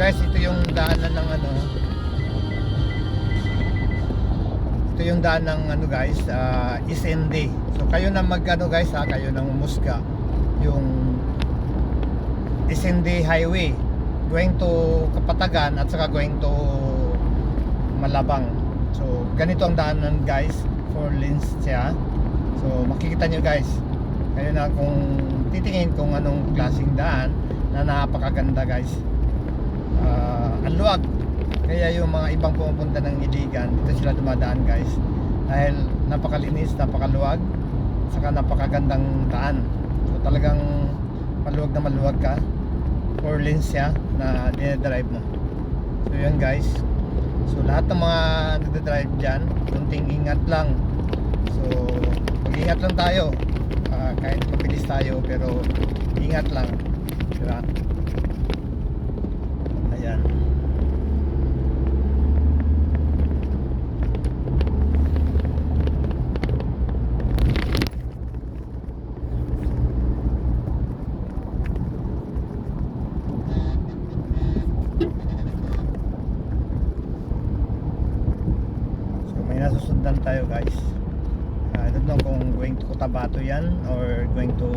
guys, ito yung daanan ng ano. Ito yung daan ng ano guys, uh, SND. So kayo na mag ano guys ha, kayo nang umusga yung SND highway going to Kapatagan at saka going to Malabang. So ganito ang daanan guys, four lanes siya. So makikita nyo guys, kayo na kung titingin kung anong klaseng daan na napakaganda guys. Ah, ang luwag. Kaya yung mga ibang pumupunta ng Iligan, dito sila dumadaan guys. Dahil napakalinis, napakaluwag, saka napakagandang daan. So talagang maluwag na maluwag ka. Four lanes siya na dinadrive mo. So yun guys. So lahat ng mga nagdadrive dyan, kunting ingat lang. So mag-ingat lang tayo. Ah, kahit mabilis tayo pero ingat lang. Diba? Ayan. So tayo guys. Uh, I don't know kung going to Cotabato yan or going to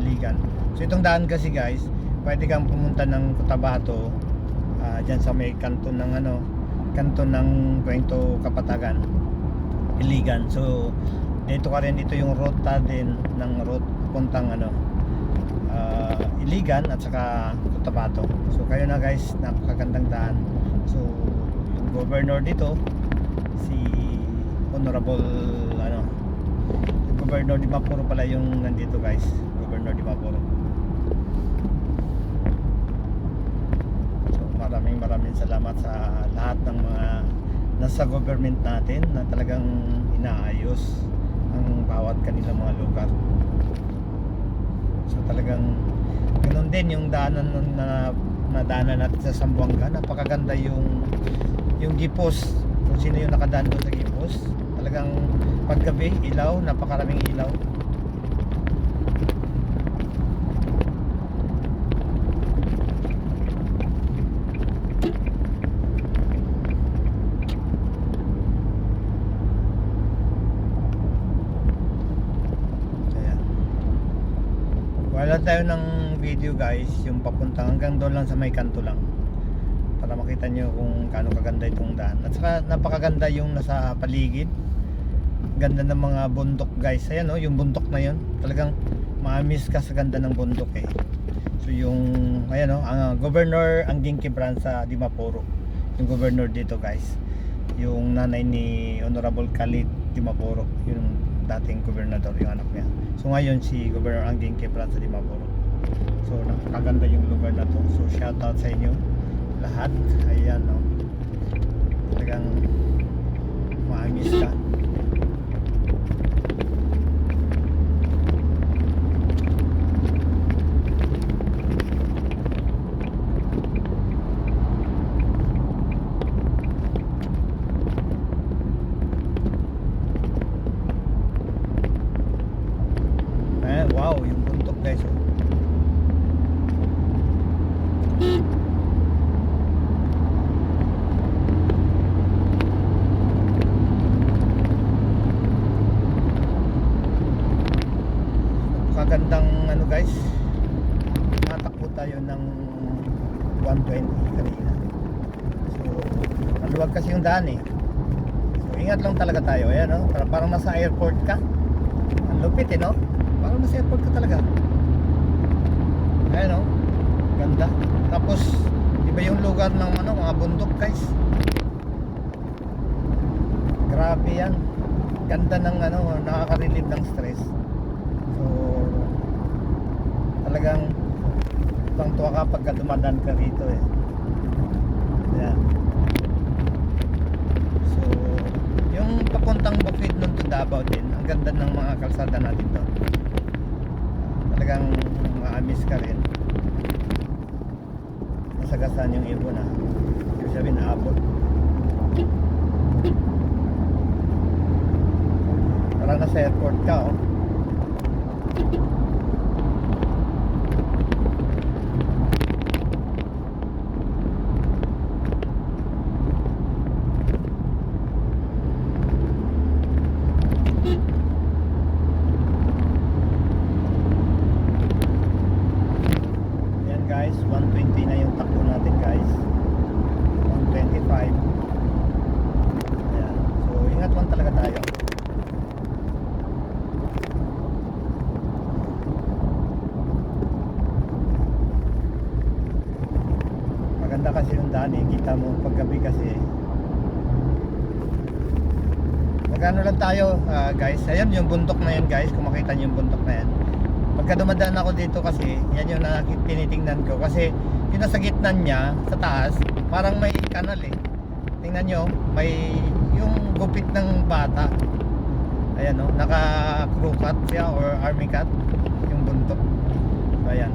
Iligan. So itong daan kasi guys, pwede kang pumunta ng Cotabato uh, dyan sa may kanto ng ano, kanto ng going to Kapatagan, Iligan. So dito ka rin ito yung ruta din ng route puntang ano uh, Iligan at saka Cotabato. So kayo na guys, napakagandang daan. So yung governor dito si Honorable ano Governor Di Mapuro pala yung nandito guys Governor Di Mapuro so salamat sa lahat ng mga nasa government natin na talagang inaayos ang bawat kanilang mga lugar. So talagang ganun din yung daanan na na daanan natin sa Sambuanga. Napakaganda yung yung gipos. Kung sino yung nakadaan doon sa gipos talagang paggabi ilaw napakaraming ilaw Kaya wala tayo ng video guys. Yung papuntang hanggang doon lang sa may kanto lang. Para makita nyo kung gaano kaganda itong daan. At saka napakaganda yung nasa paligid. Ganda ng mga bundok guys. Ayan oh, yung bundok na yun. Talagang maamis ka sa ganda ng bundok eh. So yung ayan oh, ang governor Angging Kibran sa Dimapuro yung governor dito guys. Yung nanay ni Honorable Khalid Dimapuro yung dating gobernador yung anak niya so ngayon si Governor Angging Kibran sa Dimapuro so napakaganda yung lugar na to. So shout out sa inyo lahat. Ayan no? Talagang maangis ka eh wow yung buntok guys oh. kagandang ano guys. Natakbo tayo ng 120 kanina. So maluwag kasi yung daan eh. So ingat lang talaga tayo. Ayan no? parang, parang nasa airport ka. Ang lupit eh no? Parang nasa airport ka talaga ayan no ganda tapos iba yung lugar ng ano mga bundok guys grabe yan ganda ng ano nakaka-relieve ng stress So, talagang tuwang tuwa ka pagka dumadaan ka rito eh. Ayan. So, yung papuntang Bukid nun to Davao din, ang ganda ng mga kalsada natin doon. Talagang maamis ka rin. Masagasaan yung ibon ah. Ibig sabihin, naabot. Parang nasa airport ka oh. Guys. 120 na yung takbo natin guys. 125 Ayan. so ingat lang talaga tayo. Maganda kasi yung daan kita mo paggabi kasi. Magkano lang tayo ah, guys. Ayan yung bundok na yan guys. Kung makita yung bundok na yan Pagka dumadaan ako dito kasi Yan yung nakik- tinitingnan ko. Kasi yung nasa gitna niya Sa taas Parang may kanal eh. Tingnan nyo May yung gupit ng bata. Ayan o Naka crew cut siya Or army cut Yung bundok Ayan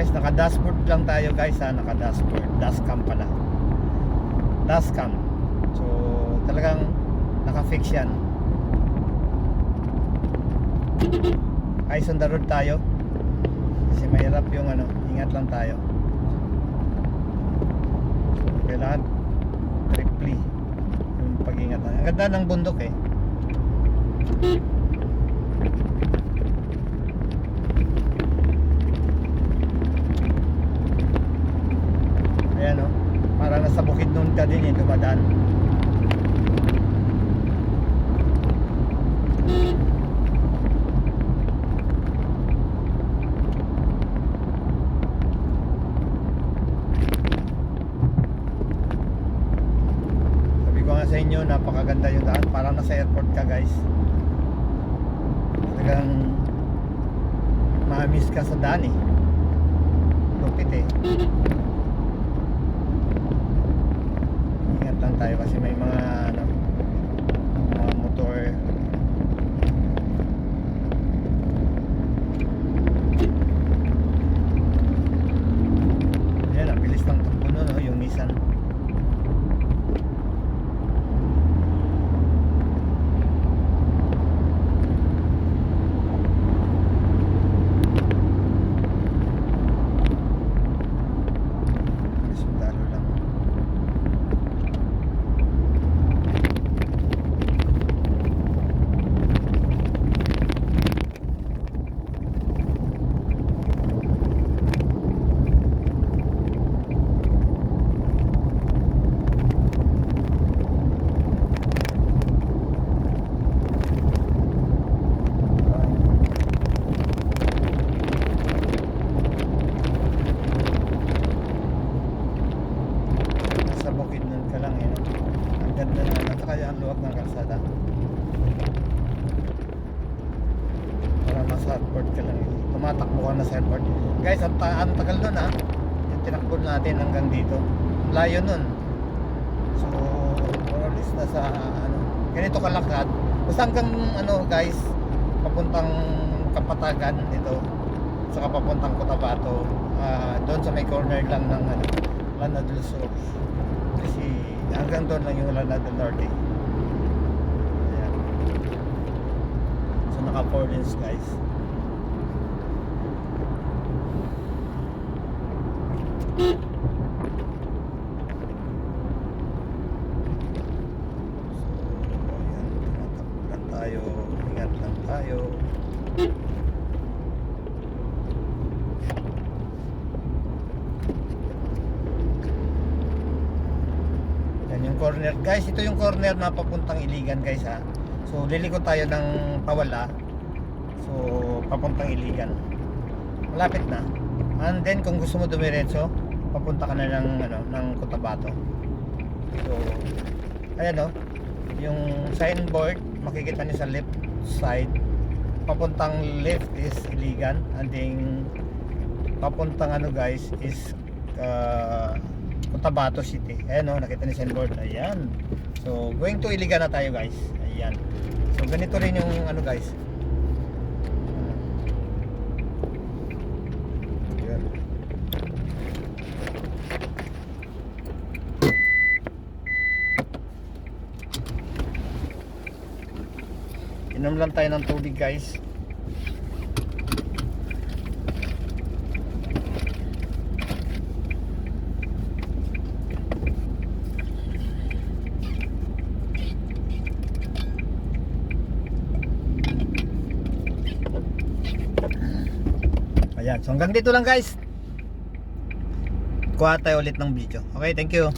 Guys, naka dashboard lang tayo guys ha, naka dashboard, dashcam pala. Dashcam. So, talagang naka-fix yan. Eyes on the road tayo. Kasi mahirap yung ano, ingat lang tayo. So, kailangan triply yung pag-ingat. Ang ganda ng bundok eh. Ayan o. Para nasa bukid nun ka din eh, dumadaan. Sabi ko nga sa inyo, napakaganda yung daan. Parang nasa airport ka guys. Talagang ma-miss ka sa daan eh. Lupit eh. Ingat lang tayo kasi may mga ano, mga motor. Ayan, ang bilis ng takbo nun, no, yung Nissan. Sundalo lang. Sa bukid nun ka lang eh. no? Ang ganda na. At saka ang luwag ng kalsada. Para nasa airport ka lang eh. Tumatakbo ka na sa airport. Guys, ang, ta- ang tagal nun ah. Yung tinakbo natin hanggang dito. Layo nun. So, more or less nasa ano. Ganito kalakad. Basta hanggang ano guys, papuntang Kapatagan dito. Saka papuntang Cotabato. Ah, doon sa may corner lang ng ano, Lana del Sur. Kasi hanggang doon lang yung Lana del Norte. Ayan. So naka 4 lanes guys. So, ayan, tumatakbo lang tayo. Ingat lang tayo. Yan yung corner. Guys, ito yung corner na papuntang Iligan guys ha. So liliko tayo ng Pawala. So papuntang Iligan. Malapit na. And then kung gusto mo dumiretso, papunta ka na ng ano ng Cotabato. So ayan oh. Yung signboard makikita niyo sa left side. Papuntang left is Iligan and then papuntang ano guys is uh, Cotabato City. Ayan o, nakita ni signboard. Ayan. So, going to Iligan na tayo guys. Ayan. So, ganito rin yung ano guys. Inom lang tayo ng tubig guys. Ayan. So hanggang dito lang guys. Kuha tayo ulit ng video. Okay, thank you.